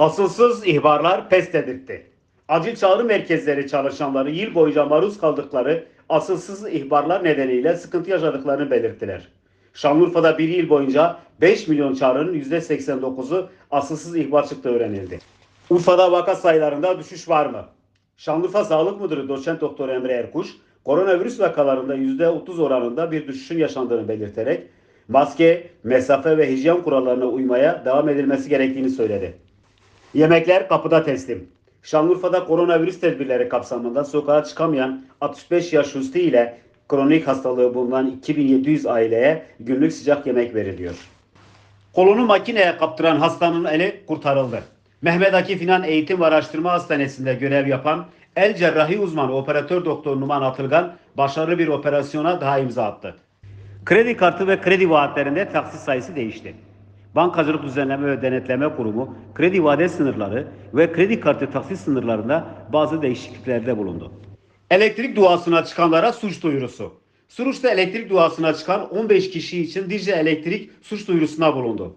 Asılsız ihbarlar pes dedirtti. Acil çağrı merkezleri çalışanları yıl boyunca maruz kaldıkları asılsız ihbarlar nedeniyle sıkıntı yaşadıklarını belirttiler. Şanlıurfa'da bir yıl boyunca 5 milyon çağrının %89'u asılsız ihbar çıktığı öğrenildi. Urfa'da vaka sayılarında düşüş var mı? Şanlıurfa Sağlık Müdürü Doçent Doktor Emre Erkuş, koronavirüs vakalarında %30 oranında bir düşüşün yaşandığını belirterek maske, mesafe ve hijyen kurallarına uymaya devam edilmesi gerektiğini söyledi. Yemekler kapıda teslim. Şanlıurfa'da koronavirüs tedbirleri kapsamında sokağa çıkamayan 65 yaş üstü ile kronik hastalığı bulunan 2700 aileye günlük sıcak yemek veriliyor. Kolunu makineye kaptıran hastanın eli kurtarıldı. Mehmet Akif İnan Eğitim ve Araştırma Hastanesi'nde görev yapan el cerrahi uzmanı operatör doktor Numan Atılgan başarılı bir operasyona daha imza attı. Kredi kartı ve kredi vaatlerinde taksit sayısı değişti. Bankacılık Düzenleme ve Denetleme Kurumu kredi vade sınırları ve kredi kartı taksit sınırlarında bazı değişikliklerde bulundu. Elektrik duasına çıkanlara suç duyurusu. Suruç'ta elektrik duasına çıkan 15 kişi için Dicle Elektrik suç duyurusuna bulundu.